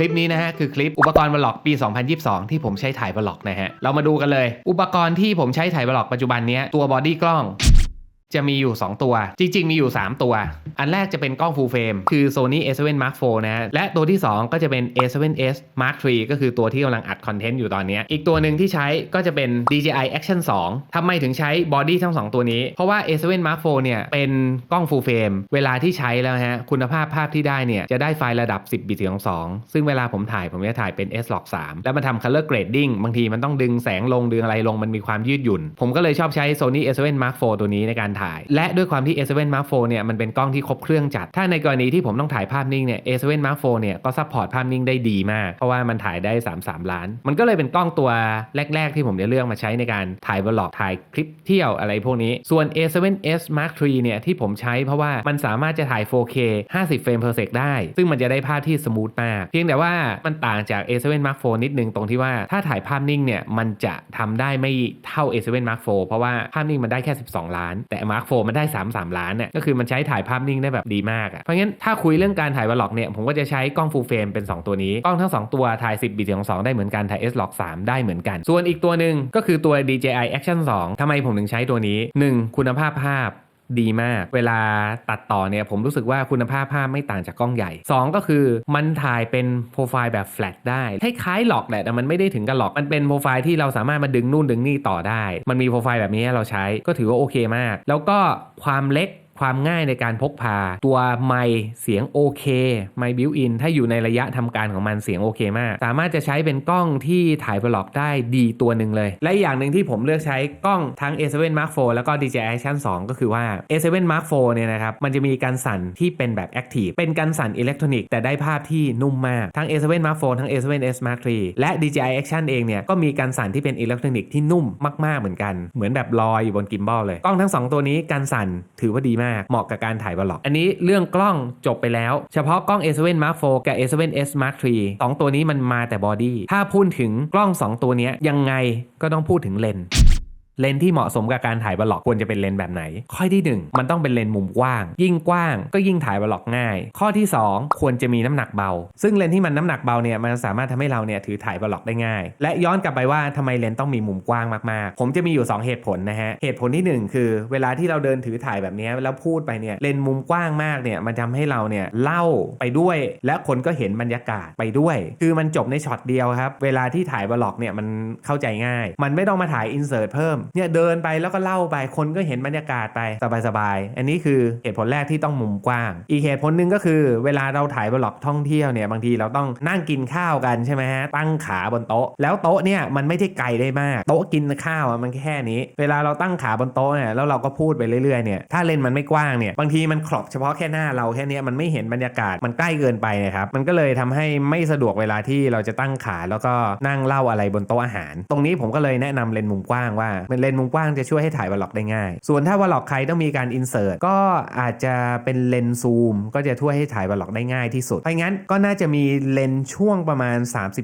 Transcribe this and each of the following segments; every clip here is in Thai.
คลิปนี้นะฮะคือคลิปอุปกรณ์บล็อกปี 2022 ที่ผมใช้ถ่ายบล็อกนะฮะเรามาดูกันเลย อุปกรณ์ที่ผมใช้ถ่ายบลล็อกปัจจุบันเนี้ยตัวบอดี้กล้อง จะมีอยู่ 2 ตัว จริง ๆ มีอยู่ 3 ตัว อันแรกจะเป็นกล้อง full frame คือ Sony A7 Mark IV นะฮะและตัวที่ 2 ก็จะเป็น A7S Mark III ก็คือตัวที่กำลังอัดคอนเทนต์อยู่ตอนนี้ อีกตัวหนึ่งที่ใช้ก็จะเป็น DJI Action 2 ทำไมถึงใช้บอดี้ทั้ง 2 ตัวนี้ เพราะว่า A7 Mark IV เนี่ยเป็นกล้อง full frame เวลาที่ใช้แล้วฮะ คุณภาพภาพที่ได้เนี่ยจะได้ไฟล์ระดับ 10บิตของ2ซึ่งเวลาผมถ่ายผมจะถ่ายเป็น S-Log 3แล้วมันทำ color grading บางทีมันต้องดึงแสงลงดึงอะไรลงมันมีความยืดหยุ่น ผมก็เลยชอบใช้ Sony A7 Mark IV ตัวนี้ในการถ่าย และด้วยความที่ A7 Mark IV เนี่ยมันเป็นกล้องที่ครบเครื่องจัด ถ้าในกรณีที่ผมต้องถ่ายภาพนิ่งเนี่ย A7 Mark IV เนี่ยก็ซัพพอร์ตภาพนิ่งได้ดีมาก เพราะว่ามันถ่ายได้ 33 ล้าน มันก็เลยเป็นกล้องตัวแรก ๆ ที่ผมจะเลือกมาใช้ในการถ่ายวลอกถ่ายคลิปเที่ยวอะไรพวกนี้ ส่วน A7S Mark III เนี่ยที่ผมใช้เพราะว่ามันสามารถจะถ่าย 4K 50 เฟรม per sec ได้ ซึ่งมันจะได้ภาพที่สมูทมาก เพียงแต่ว่ามันต่างจาก A7 Mark IV นิดนึงตรงที่ว่าถ้าถ่ายภาพนิ่งเนี่ยมันจะทำได้ไม่เท่า A7 Mark IV เพราะว่าภาพนิ่งมันได้แค่ 12 ล้าน แต่มาร์คโฟมันได้ 33 ล้านเนี่ยก็คือมันใช้ถ่ายภาพนิ่งได้แบบดีมากอะเพราะงั้นถ้าคุยเรื่องการถ่ายวล็อกเนี่ยผมก็จะใช้กล้องฟูลเฟรมเป็น 2 ตัวนี้ กล้องทั้ง 2 ตัวถ่าย 10บิตของ2ได้เหมือนกันถ่าย S log 3ได้เหมือนกัน ส่วนอีกตัวหนึ่งก็คือตัว DJI Action 2ทำไมผมถึงใช้ตัวนี้ 1. คุณภาพภาพ ดีมาก เวลาตัดต่อเนี่ยผมรู้สึกว่าคุณภาพภาพไม่ต่างจากกล้องใหญ่ 2 ก็คือมันถ่ายเป็นโปรไฟล์แบบแฟลตได้คล้ายๆหลอกแหละแต่มันไม่ได้ถึงกับหลอกมันเป็นโปรไฟล์ที่เราสามารถมาดึงนู่นดึงนี่ต่อได้ มันมีโปรไฟล์แบบนี้ให้เราใช้ก็ถือว่าโอเคมาก แล้วก็ความเล็ก ความง่ายในการพกพา ตัวไมค์เสียงโอเคไมค์บิวอินถ้าอยู่ในระยะทำการของมันเสียงโอเคมาก สามารถจะใช้เป็นกล้องที่ถ่ายบล็อกได้ดีตัวหนึ่งเลย และอย่างหนึ่งที่ผมเลือกใช้กล้องทั้ง A7 Mark IV แล้วก็ DJI Action 2 ก็คือว่า A7 Mark IV เนี่ยนะครับมันจะมีการสั่นที่เป็นแบบ Active เป็นการสั่นอิเล็กทรอนิกส์แต่ได้ภาพที่นุ่มมากทั้ง A7 Mark IV ทั้ง A7S Mark III และ DJI Action เองเนี่ยก็มีการสั่นที่เป็นอิเล็กทรอนิกส์ที่นุ่มมากๆเหมือนกัน เหมือนแบบลอยอยู่บนกิมบอลเลยกล้องทั้งสองตัวนี้การสั่นถือว่าดีมากเหมาะกับการถ่ายบล็อก อันนี้เรื่องกล้องจบไปแล้ว เฉพาะกล้อง A7 Mark IV กับ A7S Mark III สองตัวนี้มันมาแต่บอดี้ ถ้าพูดถึงกล้อง 2 ตัวนี้ยังไงก็ต้องพูดถึงเลนส์ เลนที่เหมาะสมกับการถ่ายบล็อกควรจะเป็นเลนแบบไหน ข้อที่ 1 มันต้องเป็นเลนมุมกว้าง ยิ่งกว้างก็ยิ่งถ่ายบล็อกง่าย ข้อที่ 2 ควรจะมีน้ำหนักเบา ซึ่งเลนที่มันน้ำหนักเบาเนี่ยมันสามารถทำให้เราเนี่ยถือถ่ายบล็อกได้ง่าย และย้อนกลับไปว่าทำไมเลนต้องมีมุมกว้างมากๆ ผมจะมีอยู่ 2 เหตุผลนะฮะเหตุผลที่ 1 คือ เวลาที่เราเดินถือถ่ายแบบนี้แล้วพูดไปเนี่ยเลนมุมกว้างมากเนี่ยมันทำให้เราเนี่ยเล่าไปด้วย และคนก็เห็นบรรยากาศไปด้วย คือมันจบในช็อตเดียวครับเวลาที่ถ่ายบล็อกเนี่ยมันเข้าใจง่าย มันไม่ต้องมาถ่ายอินเสิร์ตเพิ่มเนี่ยเดินไปแล้วก็เล่าไปคนก็เห็นบรรยากาศไปสบายๆอันนี้คือเหตุผลแรกที่ต้องมุมกว้าง อีกเหตุผลหนึ่งก็คือ เวลาเราถ่ายบล็อกท่องเที่ยวเนี่ยบางทีเราต้องนั่งกินข้าวกันใช่ไหมฮะตั้งขาบนโต๊ะ แล้วโต๊ะเนี่ยมันไม่ได้ไกลได้มาก โต๊ะกินข้าวมันแค่นี้ เวลาเราตั้งขาบนโต๊ะเนี่ยแล้วเราก็พูดไปเรื่อยๆเนี่ยถ้าเลนมันไม่กว้างเนี่ยบางทีมันครอบเฉพาะแค่หน้าเราแค่นี้มันไม่เห็นบรรยากาศมันใกล้เกินไปนะครับมันก็เลยทำให้ไม่สะดวกเวลาที่เราจะตั้งขาแล้วก็นั่งเล่าอะไรบนโต๊ะอาหาร ตรงนี้ผมก็เลยแนะนำเลนมุมกว้างว่าเเลนส์มุมกว้างจะช่วยให้ถ่ายวอลล็อกได้ง่าย ส่วนถ้าวอลล็อกใครต้องมีการอินเสิร์ตก็อาจจะเป็นเลนส์ซูม ก็จะช่วยให้ถ่ายวอลล็อกได้ง่ายที่สุดถ้างั้นก็น่าจะมีเลนส์ช่วงประมาณ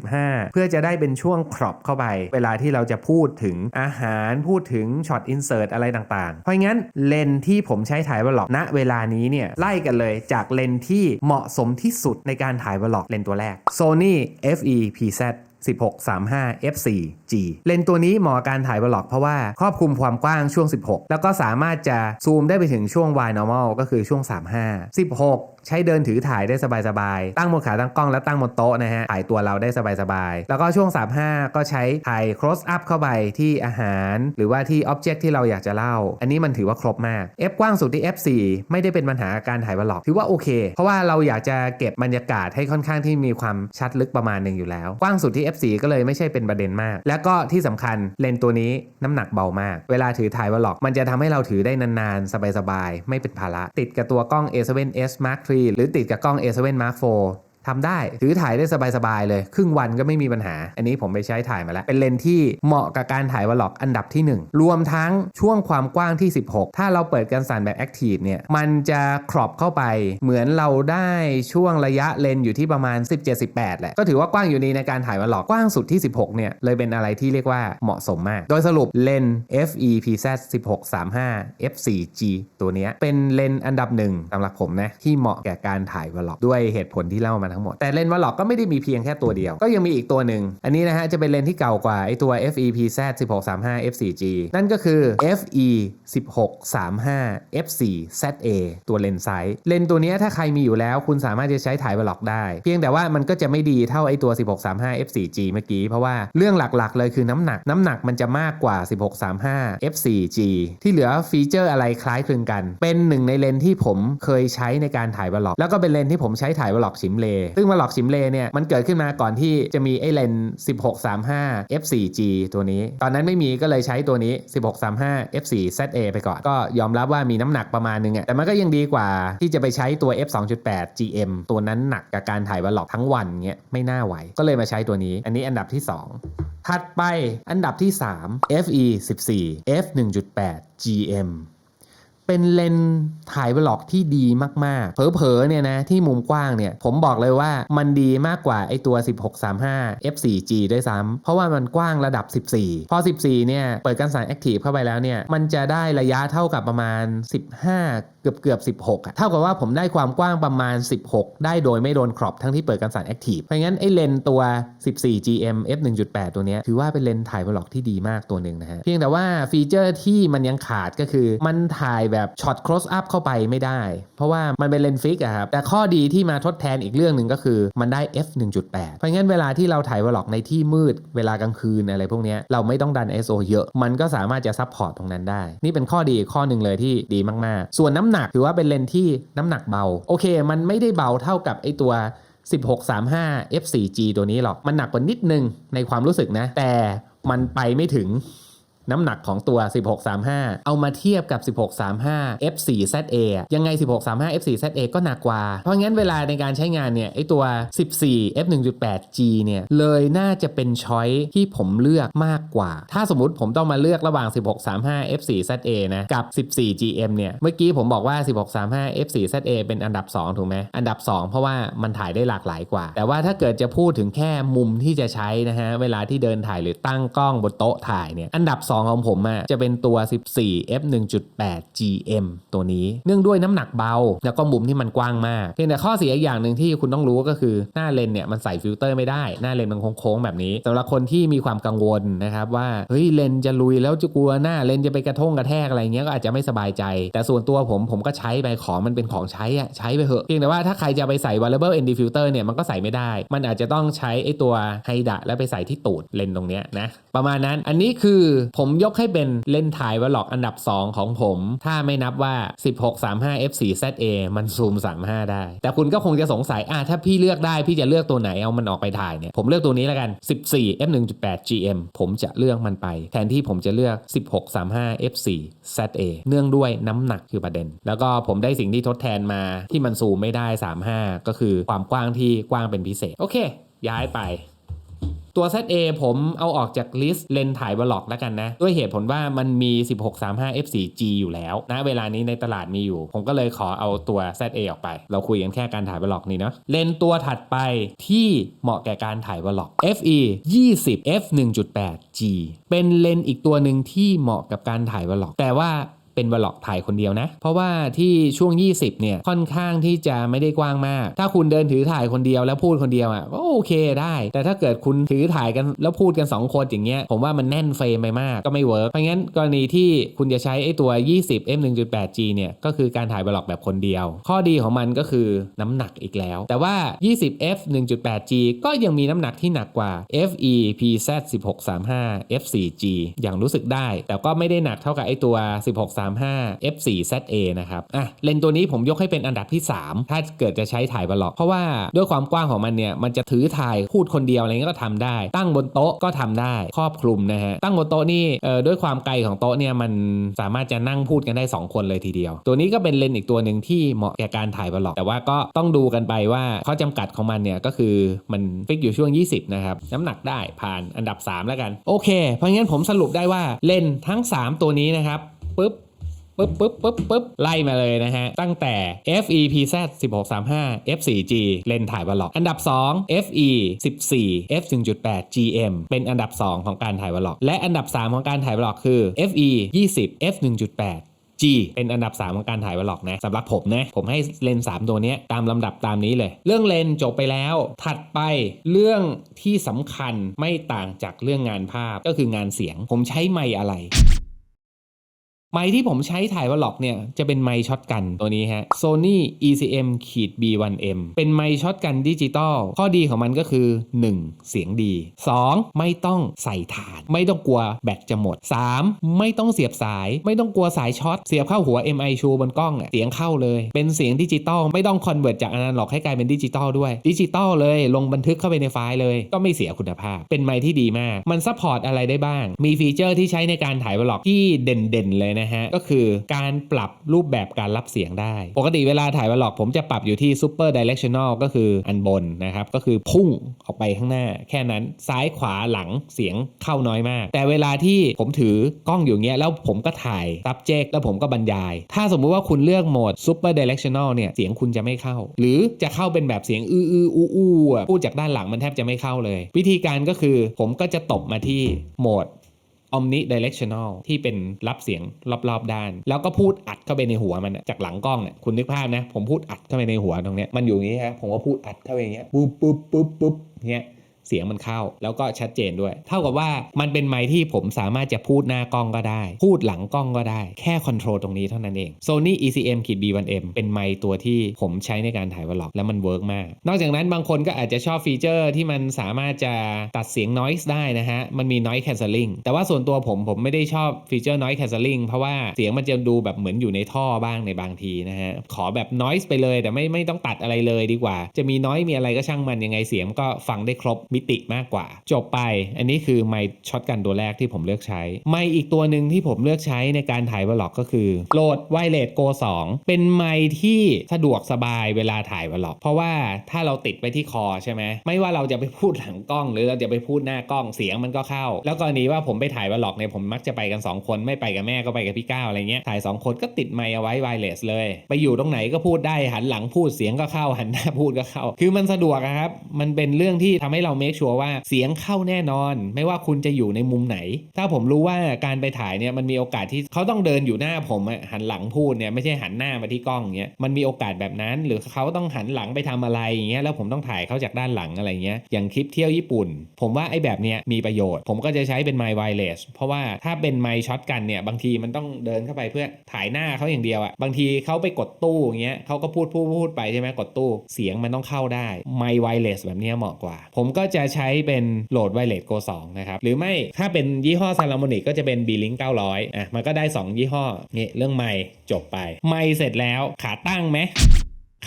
35 เพื่อจะได้เป็นช่วงครอปเข้าไป เวลาที่เราจะพูดถึงอาหารพูดถึงช็อตอินเสิร์ตอะไรต่างๆ เพราะงั้นเลนส์ที่ผมใช้ถ่ายวอลล็อกณเวลานี้เนี่ยไล่กันเลยจากเลนส์ที่เหมาะสมที่สุดในการถ่ายวอล็อกเลนส์ตัวแรก Sony FE PZ 1635 f4G เลนส์ตัวนี้เหมาะกับการถ่ายบล็อกเพราะว่าครอบคลุมความกว้างช่วง 16 แล้วก็สามารถจะซูมได้ไปถึงช่วง Y normal ก็คือช่วง 35 16 ใช้เดินถือถ่ายได้สบายๆ ตั้งบนขาตั้งกล้องแล้วตั้งบนโต๊ะนะฮะ ถ่ายตัวเราได้สบายๆ แล้วก็ช่วง 35 ก็ใช้ถ่าย close up เข้าไปที่อาหาร หรือว่าที่ object ที่เราอยากจะเล่า อันนี้มันถือว่าครบมาก F กว้างสุดที่ F4 ไม่ได้เป็นปัญหาการถ่ายบล็อก ถือว่าโอเค เพราะว่าเราอยากจะเก็บบรรยากาศให้ค่อนข้างที่มีความชัดลึกประมาณหนึ่งอยู่แล้ว กว้างสุดที่ F4 ก็เลยไม่ใช่เป็นประเด็นมาก แล้วก็ที่สำคัญเลนตัวนี้น้ำหนักเบามาก เวลาถือถ่ายบล็อก มันจะทำให้เราถือได้นานๆสบายๆไม่เป็นภาระติดกับตัวกล้อง A7S Mark III หรือติดกับกล้อง A7 Mark IV ทำได้ถือถ่ายได้สบายๆเลย ครึ่งวันก็ไม่มีปัญหา อันนี้ผมไปใช้ถ่ายมาแล้ว เป็นเลนที่เหมาะกับการถ่ายวอล็อกอันดับที่ 1 รวมทั้งช่วงความกว้างที่ 16 ถ้าเราเปิดการสั่นแบบแอคทีฟเนี่ยมันจะครอบเข้าไป เหมือนเราได้ช่วงระยะเลนอยู่ที่ประมาณ 17-18แหละก็ถือว่ากว้างอยู่ดีในการถ่ายวอล็อกกว้างสุดที่ 16เนี่ยเลยเป็นอะไรที่เรียกว่าเหมาะสมมาก โดยสรุปเลน FEPZ 1635 f4G ตัวนี้เป็นเลนอันดับหนึ่งสำหรับผมนะที่เหมาะแก่การถ่ายวอล็อกด้วยเหตุผลที่เล่ามาทั้งหมด แต่เลนส์วอลล็อกก็ไม่ได้มีเพียงแค่ตัวเดียว ก็ยังมีอีกตัวหนึ่ง อันนี้นะฮะจะเป็นเลนส์ที่เก่ากว่าไอตัว FEPZ 1635 f4G นั่นก็คือ FE 1635 f4ZA ตัวเลนส์ไซส์เลนส์ตัวนี้ถ้าใครมีอยู่แล้ว คุณสามารถจะใช้ถ่ายวอลล็อกได้ เพียงแต่ว่ามันก็จะไม่ดีเท่าไอตัว 1635 f4G เมื่อกี้เพราะว่าเรื่องหลักๆ เลยคือน้ำหนักน้ำหนักมันจะมากกว่า 1635 f4G ที่เหลือฟีเจอร์อะไรคล้ายคลึงกัน เป็นหนึ่งในเลนส์ที่ผมเคยใช้ในการถ่ายวอลล็อก แล้วก็เป็นเลนส์ที่ผมใช้ถ่ายวอลล็อกชิมเลซึ่งวอลล็อกชิมเลเนี่ยมันเกิดขึ้นมาก่อนที่จะมีไอเลนส์1635 f4G ตัวนี้ ตอนนั้นไม่มีก็เลยใช้ตัวนี้ 1635 f4ZA ไปก่อน ก็ยอมรับว่ามีน้ำหนักประมาณนึงอะแต่มันก็ยังดีกว่าที่จะไปใช้ตัว f2.8 GM ตัวนั้นหนักกับการถ่ายวอลล็อกทั้งวันเงี้ยไม่น่าไหว ก็เลยมาใช้ตัวนี้ อันนี้อันดับที่ 2 ถัดไปอันดับที่ 3 FE 14 f 1.8 GM เป็นเลนส์ถ่ายวล็อกที่ดีมาก ๆ เผลอๆเนี่ยนะที่มุมกว้างเนี่ยผมบอกเลยว่ามันดีมากกว่าไอตัว 1635 f4g ด้วยซ้ำเพราะว่ามันกว้างระดับ 14 พอ 14 เนี่ยเปิดการสานแอคทีฟเข้าไปแล้วเนี่ยมันจะได้ระยะเท่ากับประมาณ 15 เกือบเกือบ16อะเท่ากับว่าผมได้ความกว้างประมาณ 16 ได้โดยไม่โดนครอปทั้งที่เปิดการสานแอคทีฟเพราะงั้นไอเลนส์ตัว 14 GM f 1.8 ตัวเนี้ยถือว่าเป็นเลนส์ถ่ายวล็อกที่ดีมากตัวหนึ่งนะฮะเพียงแต่ว่าฟีเจอร์ที่มันยังขาดก็คือมันถ่ายแบบช็อต close up เข้าไปไม่ได้ เพราะว่ามันเป็นเลนส์ฟิกอะครับ แต่ข้อดีที่มาทดแทนอีกเรื่องหนึ่งก็คือมันได้ f 1.8 เพราะงั้นเวลาที่เราถ่ายวล็อกในที่มืดเวลากลางคืนอะไรพวกนี้เราไม่ต้องดัน ISO เยอะ มันก็สามารถจะซับพอร์ตตรงนั้นได้ นี่เป็นข้อดีอีกข้อหนึ่งเลยที่ดีมากๆ ส่วนน้ำหนักถือว่าเป็นเลนส์ที่น้ำหนักเบา โอเค มันไม่ได้เบาเท่ากับไอตัว1635 f4g ตัวนี้หรอก มันหนักกว่านิดนึงในความรู้สึกนะ แต่มันไปไม่ถึง น้ำหนักของตัว 1635 เอามาเทียบกับ 1635 f4za ยังไง 1635 f4za ก็หนักกว่า เพราะงั้นเวลาในการใช้งานเนี่ยไอตัว 14 f 1.8g เนี่ยเลยน่าจะเป็นช้อยที่ผมเลือกมากกว่า ถ้าสมมติผมต้องมาเลือกระหว่าง 1635 f4za นะกับ 14gm เนี่ยเมื่อกี้ผมบอกว่า 1635 f4za เป็นอันดับ 2 ถูกไหมอันดับ 2 เพราะว่ามันถ่ายได้หลากหลายกว่า แต่ว่าถ้าเกิดจะพูดถึงแค่มุมที่จะใช้นะฮะเวลาที่เดินถ่ายหรือตั้งกล้องบนโต๊ะถ่ายเนี่ยอันดับ 2ของผมอะจะเป็นตัว 14 f 1.8 gm ตัวนี้ เนื่องด้วยน้ำหนักเบา แล้วก็มุมที่มันกว้างมากเพียงแต่ข้อเสียอีกอย่างหนึ่งที่คุณต้องรู้ก็คือหน้าเลนเนี่ยมันใส่ฟิลเตอร์ไม่ได้ หน้าเลนมันโค้งๆแบบนี้สำหรับคนที่มีความกังวลนะครับว่าเฮ้ยเลนจะลุยแล้วจะกลัวหน้าเลนจะไปกระทงกระแทกอะไรเงี้ยก็อาจจะไม่สบายใจ แต่ส่วนตัวผมผมก็ใช้ไปของมันเป็นของใช้อะใช้ไปเถอะเพียงแต่ว่าถ้าใครจะไปใส่ variable ND filter เนี่ยมันก็ใส่ไม่ได้ มันอาจจะต้องใช้ไอตัวไฮดะแล้วไปใส่ที่ตูดเลนตรงเนี้ยนะประมาณนั้นอันนี้คือผมมยกให้เป็นเล่นถ่ายวอลล็อกอันดับ 2 ของผม ถ้าไม่นับว่า 1635 f4za มันซูม 35 ได้ แต่คุณก็คงจะสงสัยอะถ้าพี่เลือกได้ พี่จะเลือกตัวไหนเอามันออกไปถ่ายเนี่ย ผมเลือกตัวนี้แล้วกัน 14 f 1.8 gm ผมจะเลือกมันไป แทนที่ผมจะเลือก 1635 f4za เนื่องด้วยน้ำหนักคือประเด็น แล้วก็ผมได้สิ่งที่ทดแทนมาที่มันซูมไม่ได้ 35 ก็คือความกว้างที่กว้างเป็นพิเศษ โอเค ย้ายไป ตัว ZA ผมเอาออกจากลิสต์เลนถ่ายวอลล็อกแล้วกันนะ ด้วยเหตุผลว่ามันมี 1635 f4g อยู่แล้วนะเวลานี้ในตลาดมีอยู่ ผมก็เลยขอเอาตัว ZA ออกไป เราคุยกันแค่การถ่ายวอลล็อกนี่เนาะเลนตัวถัดไปที่เหมาะแก่การถ่ายวอลล็อก FE 20 f 1.8g เป็นเลนอีกตัวหนึ่งที่เหมาะกับการถ่ายวอลล็อก แต่ว่า เป็นวอลล็อกถ่ายคนเดียวนะ เพราะว่าที่ช่วง 20 เนี่ยค่อนข้างที่จะไม่ได้กว้างมาก ถ้าคุณเดินถือถ่ายคนเดียวแล้วพูดคนเดียวอะก็โอเคได้ แต่ถ้าเกิดคุณถือถ่ายกันแล้วพูดกัน 2 คนอย่างเงี้ยผมว่ามันแน่นเฟรมไปมากก็ไม่เวิร์กเพราะงั้นกรณีที่คุณจะใช้ไอ้ตัว 20 f 1.8g เนี่ยก็คือการถ่ายวอลล็อกแบบคนเดียว ข้อดีของมันก็คือน้ำหนักอีกแล้ว แต่ว่า 20 f 1.8g ก็ยังมีน้ำหนักที่หนักกว่า FE PZ 1635 f4g อย่างรู้สึกได้ แต่ก็ไม่ได้หนักเท่ากับไอ้ตัว 16 35 f4za นะครับอะเลนส์ตัวนี้ผมยกให้เป็นอันดับที่ 3 ถ้าเกิดจะใช้ถ่ายวอลล็อก เพราะว่าด้วยความกว้างของมันเนี่ยมันจะถือถ่ายพูดคนเดียวอะไรเงี้ยก็ทำได้ ตั้งบนโต๊ะก็ทำได้ครอบคลุมนะฮะตั้งบนโต๊ะนี่เอ่อด้วยความไกลของโต๊ะเนี่ยมันสามารถจะนั่งพูดกันได้ 2 คนเลยทีเดียว ตัวนี้ก็เป็นเลนส์อีกตัวหนึ่งที่เหมาะแก่การถ่ายวอลล็อก แต่ว่าก็ต้องดูกันไปว่าข้อจำกัดของมันเนี่ยก็คือมันฟิกอยู่ช่วง 20 นะครับน้ำหนักได้ผ่านอันดับ 3 แล้วกัน โอเค เพราะงั้นผมสรุปได้ว่าเลนทั้ง 3 ตัวนี้นะครับปุ๊บ ปึ๊บปึ๊บปึ๊บปึ๊บไล่มาเลยนะฮะ ตั้งแต่ FEPZ 1635 F4G เลนส์ถ่ายวอลล็อก อันดับ 2 FE 14 F 1.8 GM เป็นอันดับ 2 ของการถ่ายวอลล็อก และอันดับ 3 ของการถ่ายวอลล็อกคือ FE 20 F 1.8 G เป็นอันดับ 3 ของการถ่ายวล็อกนะสำหรับผมนะ ผมให้เลนส์3ตัวนี้ตามลำดับตามนี้เลย เรื่องเลนส์จบไปแล้ว ถัดไปเรื่องที่สำคัญไม่ต่างจากเรื่องงานภาพก็คืองานเสียง ผมใช้ไมค์อะไร ไมค์ที่ผมใช้ถ่ายวอล็อกเนี่ยจะเป็นไมค์ช็อตกันตัวนี้ฮะ Sony ECM ขีด B1M เป็นไมค์ช็อตกันดิจิตอลข้อดีของมันก็คือ 1. เสียงดี 2. ไม่ต้องใส่ถ่าน ไม่ต้องกลัวแบตจะหมด 3. ไม่ต้องเสียบสาย ไม่ต้องกลัวสายช็อตเสียบเข้าหัว MI ชูบนกล้องเสียงเข้าเลย เป็นเสียงดิจิตอลไม่ต้องคอนเวิร์ตจากอนาล็อกให้กลายเป็นดิจิตอลด้วยดิจิตอลเลยลงบันทึกเข้าไปในไฟล์เลย ก็ไม่เสียคุณภาพ เป็นไมค์ที่ดีมาก มันซัพพอร์ตอะไรได้บ้าง มีฟีเจอร์ที่ใช้ในการถ่ายวอล็อกที่เด่นๆเลยนะฮะ ก็คือการปรับรูปแบบการรับเสียงได้ ปกติเวลาถ่ายวล็อกผมจะปรับอยู่ที่ Super Directional ก็คืออันบนนะครับ ก็คือพุ่งออกไปข้างหน้า แค่นั้นซ้ายขวาหลังเสียงเข้าน้อยมาก แต่เวลาที่ผมถือกล้องอยู่เงี้ยแล้วผมก็ถ่าย subject แล้วผมก็บรรยาย ถ้าสมมุติว่าคุณเลือกโหมด Super Directional เนี่ยเสียงคุณจะไม่เข้า หรือจะเข้าเป็นแบบเสียงอื้ออื้ออู้อู้อะพูดจากด้านหลังมันแทบจะไม่เข้าเลย วิธีการก็คือผมก็จะตบมาที่โหมด omni directional ที่เป็นรับเสียงรอบๆด้าน แล้วก็พูดอัดเข้าไปในหัวมันจากหลังกล้องเนี่ยคุณนึกภาพนะ ผมพูดอัดเข้าไปในหัวตรงเนี้ยมันอยู่อย่างนี้ครับผมก็พูดอัดเข้าไปอย่างเงี้ยปุ๊บปุ๊บปุ๊บปุ๊บเงี้ย เสียงมันเข้า แล้วก็ชัดเจนด้วย เท่ากับว่ามันเป็นไมค์ที่ผมสามารถจะพูดหน้ากล้องก็ได้ พูดหลังกล้องก็ได้ แค่คอนโทรลตรงนี้เท่านั้นเอง Sony ECM B1M เป็นไมค์ตัวที่ผมใช้ในการถ่ายวล็อกแล้วมันเวิร์กมาก นอกจากนั้นบางคนก็อาจจะชอบฟีเจอร์ที่มันสามารถจะตัดเสียง noise ได้นะฮะ มันมี noise cancelling แต่ว่าส่วนตัวผมผมไม่ได้ชอบฟีเจอร์ noise cancelling เพราะว่าเสียงมันจะดูแบบเหมือนอยู่ในท่อบ้างในบางทีนะฮะ ขอแบบ noise ไปเลย แต่ไม่ไม่ต้องตัดอะไรเลยดีกว่า จะมี noise มีอะไรก็ช่างมันยังไงเสียงก็ฟังได้ครบมิติมากกว่า จบไป อันนี้คือไมค์ช็อตกันตัวแรกที่ผมเลือกใช้ ไมค์อีกตัวหนึ่งที่ผมเลือกใช้ในการถ่ายวล็อกก็คือโหลดไวเลสโก2เป็นไมค์ที่สะดวกสบายเวลาถ่ายวล็อก เพราะว่าถ้าเราติดไปที่คอใช่ไหมไม่ว่าเราจะไปพูดหลังกล้อง หรือเราจะไปพูดหน้ากล้องเสียงมันก็เข้า แล้วกรณีว่าผมไปถ่ายวล็อกเนี่ยผมมักจะไปกัน 2 คนไม่ไปกับแม่ก็ไปกับพี่ก้าวอะไรเงี้ยถ่าย 2 คนก็ติดไมค์เอาไว้ไวเลสเลย ไปอยู่ตรงไหนก็พูดได้หันหลังพูดเสียงก็เข้าหันหน้าพูดก็เข้า คือมันสะดวกครับมันเป็นเรื่องที่ทำให้เราเมคชัวร์ว่าเสียงเข้าแน่นอน ไม่ว่าคุณจะอยู่ในมุมไหน ถ้าผมรู้ว่าการไปถ่ายเนี่ยมันมีโอกาสที่เขาต้องเดินอยู่หน้าผมหันหลังพูดเนี่ยไม่ใช่หันหน้ามาที่กล้องเงี้ยมันมีโอกาสแบบนั้น หรือเขาต้องหันหลังไปทำอะไรอย่างเงี้ยแล้วผมต้องถ่ายเขาจากด้านหลังอะไรเงี้ยอย่างคลิปเที่ยวญี่ปุ่น ผมว่าไอ้แบบเนี้ยมีประโยชน์ ผมก็จะใช้เป็นไมค์ไวเลสเพราะว่าถ้าเป็นไมค์ช็อตกันเนี่ยบางทีมันต้องเดินเข้าไปเพื่อถ่ายหน้าเขาอย่างเดียวอะบางทีเขาไปกดตู้อย่างเงี้ยเขาก็พูดพูดพูดไปใช่ไหมกดตู้เสียงมันต้องเข้าได้ไมค์ไวเลสแบบเนี้ยเหมาะกว่า ผมก็จะจะใช้เป็นโหลดไวเลสโก2นะครับ หรือไม่ถ้าเป็นยี่ห้อซาลามอนิกก็จะเป็น B-Link 900อะมันก็ได้ 2 ยี่ห้อนี่เรื่องไม้จบไป ไม้เสร็จแล้วขาตั้งไหม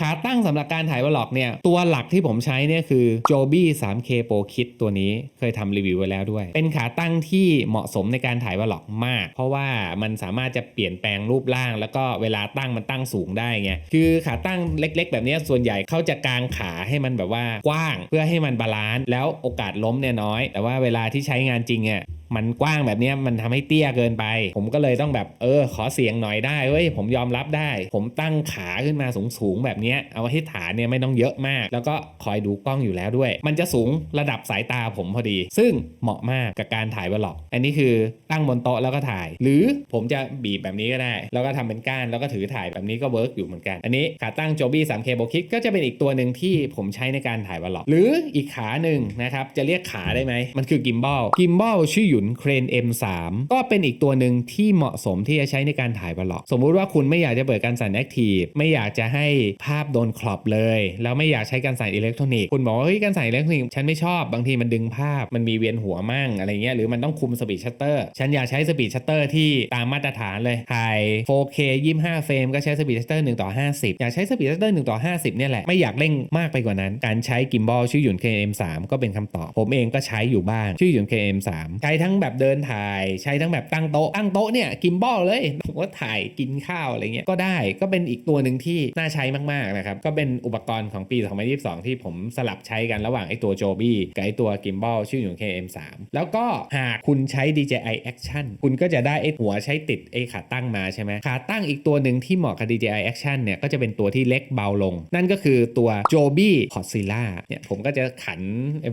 ขาตั้งสำหรับการถ่ายวอล็อกเนี่ย ตัวหลักที่ผมใช้เนี่ยคือ Joby 3K Pro Kit ตัวนี้เคยทำรีวิวไว้แล้วด้วย เป็นขาตั้งที่เหมาะสมในการถ่ายวอล็อกมาก เพราะว่ามันสามารถจะเปลี่ยนแปลงรูปร่าง แล้วก็เวลาตั้งมันตั้งสูงได้ไง คือขาตั้งเล็ก ๆ แบบนี้ส่วนใหญ่เขาจะกางขาให้มันแบบว่ากว้าง เพื่อให้มันบาลานซ์แล้วโอกาสล้มเนี่ยน้อย แต่ว่าเวลาที่ใช้งานจริงอะ มันกว้างแบบนี้มันทำให้เตี้ยเกินไป ผมก็เลยต้องแบบเออ ขอเสียงหน่อยได้เว้ยผมยอมรับได้ ผมตั้งขาขึ้นมาสูงๆแบบนี้เอาไว้ให้ฐานเนี่ยไม่ต้องเยอะมาก แล้วก็คอยดูกล้องอยู่แล้วด้วย มันจะสูงระดับสายตาผมพอดี ซึ่งเหมาะมากกับการถ่ายวล็อก อันนี้คือตั้งบนโต๊ะแล้วก็ถ่าย หรือผมจะบีบแบบนี้ก็ได้ แล้วก็ทำเป็นก้านแล้วก็ถือถ่ายแบบนี้ก็เวิร์กอยู่เหมือนกัน อันนี้ขาตั้ง Joby 3K b o k i t ก็จะเป็นอีกตัวหนึ่งที่ผมใช้ในการถ่ายวล็อก หรืออีกขาหนึ่งนะครับจะเรียกขาได้ไหมมันคือกิมบอลกิมบอลชื่อหยุนเครน M3 ก็เป็นอีกตัวหนึ่งที่เหมาะสมที่จะใช้ในการถ่ายวล็อก สมมุติว่าคุณไม่อยากจะเปิดการสั่นแอคทีฟไม่อยากจะให้ภาพโดนครอบเลย แล้วไม่อยากใช้การสั่นอิเล็กทรอนิกส์คุณบอกว่าเฮ้ยการสั่นอิเล็กทรอนิกส์ฉันไม่ชอบบางทีมันดึงภาพมันมีเวียนหัวมั่งอะไรเงี้ยหรือมันต้องคุมสปีดชัตเตอร์ฉันอยากใช้สปีดชัตเตอร์ที่ตามมาตรฐานเลยถ่าย 4K 25เฟรมก็ใช้สปีดชัตเตอร์1ต่อ50 อยากใช้สปีดชัตเตอร์1ต่อ50เนี่ยแหละไม่อยากเร่งมากไปกว่านั้น การใช้กิมบอลชื่อหยุน KM3 ก็เป็นคำตอบ ผมเองก็ใช้อยู่บ้างชื่อหยุน KM3 ใช้ทั้ง้งแบบเดินถ่าย ใช้ทั้งแบบตั้งโต๊ะตั้งโต๊ะเนี่ยกิมบอลเลยผมว่าถ่ายกินข้าวอะไรเงี้ยก็ได้ก็เป็นอีกตัวหนึ่งที่น่าใช้มากๆนะครับก็เป็นอุปกรณ์ของปี 2022 ที่ผมสลับใช้กันระหว่างไอ้ตัว Joby กับไอ้ตัวกิมบอลชื่ออยู่ KM3 แล้วก็หากคุณใช้ DJI Action คุณก็จะได้ไอ้หัวใช้ติดไอ้ขาตั้งมาใช่ไหมขาตั้งอีกตัวหนึ่งที่เหมาะกับ DJI Action เนี่ยก็จะเป็นตัวที่เล็กเบาลง นั่นก็คือตัว Joby Podzilla เนี่ยผมก็จะขัน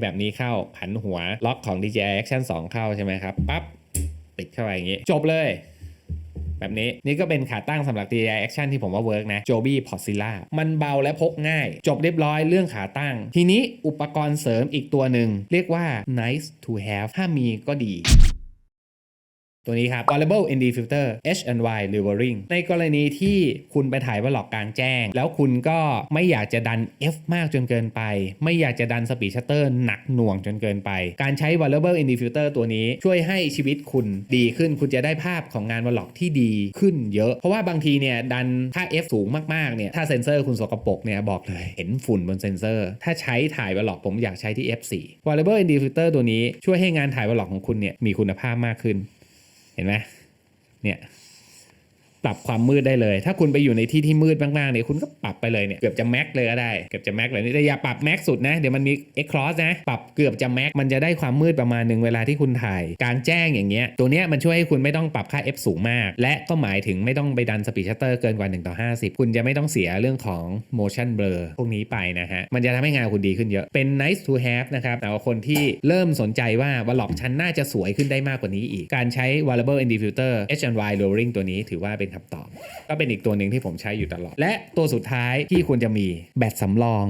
แบบนี้เข้าขันหัวล็อกของ DJI Action 2 เข้าใช่ไหมไหมครับปั๊บติดเข้าไปอย่างนี้ จบเลย แบบนี้นี่ก็เป็นขาตั้งสำหรับ DJI Action ที่ผมว่าเวิร์กนะ Joby p o r z i l l a มันเบาและพกง่าย จบเรียบร้อยเรื่องขาตั้ง ทีนี้อุปกรณ์เสริมอีกตัวหนึ่ง เรียกว่า nice to have ถ้ามีก็ดี ตัวนี้ครับ Variable ND Filter H and Y Levering ในกรณีที่คุณไปถ่ายวอลล็อกกลางแจ้ง แล้วคุณก็ไม่อยากจะดัน F มากจนเกินไป ไม่อยากจะดันสปีดชัตเตอร์หนักหน่วงจนเกินไป การใช้ Variable ND Filter ตัวนี้ช่วยให้ชีวิตคุณดีขึ้น คุณจะได้ภาพของงานวอลล็อกที่ดีขึ้นเยอะ เพราะว่าบางทีเนี่ยดันถ้า F สูงมากๆเนี่ยถ้าเซนเซอร์คุณสกปรกเนี่ยบอกเลยเห็นฝุ่นบนเซนเซอร์ ถ้าใช้ถ่ายวอลล็อกผมอยากใช้ที่ F4 Variable ND Filter ตัวนี้ช่วยให้งานถ่ายวอลล็อกของคุณเนี่ยมีคุณภาพมากขึ้น เห็นไหมเนี่ย ปรับความมืดได้เลย ถ้าคุณไปอยู่ในที่ที่มืดมากๆเนี่ยคุณก็ปรับไปเลยเนี่ยเกือบจะแม็กเลยก็ได้เกือบจะแม็กเลยนี่แต่อย่าปรับแม็กสุดนะเดี๋ยวมันมีเอ็กคลอสนะปรับเกือบจะแม็กมันจะได้ความมืดประมาณหนึ่งเวลาที่คุณถ่ายกลางแจ้งอย่างเงี้ยตัวเนี้ยมันช่วยให้คุณไม่ต้องปรับค่า f สูงมาก และก็หมายถึงไม่ต้องไปดันสปีดชัตเตอร์เกินกว่า 1 ต่อ 50 คุณจะไม่ต้องเสียเรื่องของ motion blur พวกนี้ไปนะฮะมันจะทำให้งานคุณดีขึ้นเยอะเป็น nice to have นะครับแต่ว่าคนที่เริ่มสนใจว่าวอลล็อกชั้นน่าจะสวยขึ้นได้มากกว่านี้อีกการใช้ variable ND filter H&Y lowering ตัวนี้ถือว่าเป็นคำตอบ ก็เป็นอีกตัวหนึ่งที่ผมใช้อยู่ตลอด และตัวสุดท้ายที่ควรจะมีแบตสำรอง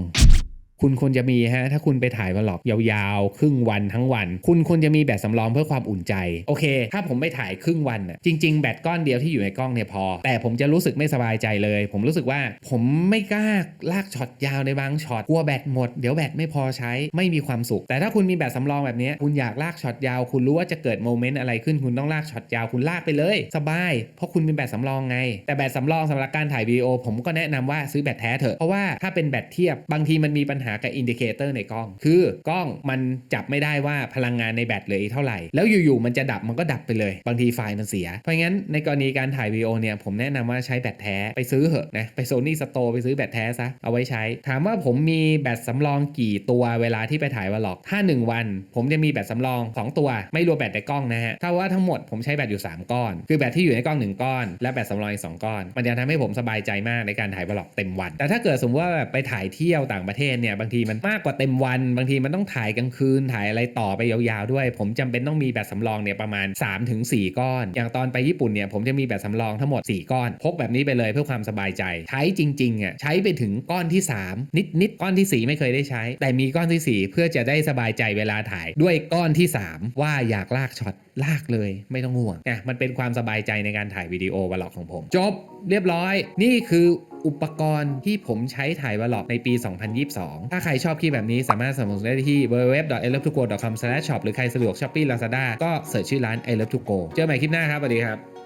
คุณควรจะมีฮะ ถ้าคุณไปถ่ายวอลล็อกยาวๆ ครึ่งวันทั้งวัน คุณควรจะมีแบตสำรองเพื่อความอุ่นใจ โอเค ถ้าผมไปถ่ายครึ่งวันน่ะจริง ๆ แบตก้อนเดียวที่อยู่ในกล้องเนี่ยพอ แต่ผมจะรู้สึกไม่สบายใจเลย ผมรู้สึกว่าผมไม่กล้าลากช็อตยาวในบางช็อตกลัวแบตหมด เดี๋ยวแบตไม่พอใช้ไม่มีความสุข แต่ถ้าคุณมีแบตสำรองแบบนี้คุณอยากลากช็อตยาว คุณรู้ว่าจะเกิดโมเมนต์อะไรขึ้นคุณต้องลากช็อตยาวคุณลากไปเลย สบาย เพราะคุณมีแบตสำรองไง แต่แบตสำรองสำหรับการถ่ายวิดีโอผมก็แนะนำว่าซื้อแบตแท้เถอะเพราะว่าถ้าเป็นแบตเทียบบางทีมันมีปัญหากับอินดิเคเตอร์ในกล้อง คือกล้องมันจับไม่ได้ว่าพลังงานในแบตเหลืออีกเท่าไหร่ แล้วอยู่ๆมันจะดับมันก็ดับไปเลย บางทีไฟล์มันเสีย เพราะงั้นในกรณีการถ่ายวิดีโอเนี่ยผมแนะนำว่าใช้แบตแท้ไปซื้อเหอะนะไปโซนี่สโตร์ไปซื้อแบตแท้ซะเอาไว้ใช้ ถามว่าผมมีแบตสำรองกี่ตัวเวลาที่ไปถ่ายวอลล็อกถ้า 1 วัน ผมจะมีแบตสำรอง 2 ตัว ไม่รวมแบตในกล้องนะฮะถ้าว่าทั้งหมดผมใช้แบตอยู่ 3 ก้อน คือแบตที่อยู่ในกล้อง 1 ก้อน และแบตสำรองอีก2ก้อน มันจะทำให้ผมสบายใจมากในการถ่ายวอลล็อกเต็มวัน แต่ถ้าเกิดสมมติว่าแบบไปถ่ายเที่ยวต่างประเทศเนี่ยบางทีมันมากกว่าเต็มวัน บางทีมันต้องถ่ายกลางคืนถ่ายอะไรต่อไปยาวๆด้วย ผมจำเป็นต้องมีแบตสำรองเนี่ยประมาณ 3-4 ก้อน อย่างตอนไปญี่ปุ่นเนี่ยผมจะมีแบตสำรองทั้งหมด 4 ก้อน พกแบบนี้ไปเลยเพื่อความสบายใจ ใช้จริงๆอะใช้ไปถึงก้อนที่ 3 นิดๆก้อนที่ 4 ไม่เคยได้ใช้ แต่มีก้อนที่ 4 เพื่อจะได้สบายใจเวลาถ่าย ด้วยก้อนที่ 3 ว่าอยากลากช็อตลากเลยไม่ต้องห่วงอะมันเป็นความสบายใจในการถ่ายวิดีโอวอลล็อกของผม จบเรียบร้อย นี่คืออุปกรณ์ที่ผมใช้ถ่ายวอลล็อกในปี 2022 ถ้าใครชอบคลิปแบบนี้สามารถสมัครได้ที่ www.ilovetogo.com/shop หรือใครสะดวกช้อปปี้ลาซาด้าก็เสิร์ชชื่อร้าน i love to go เจอกันใหม่คลิปหน้าครับสวัสดีครับ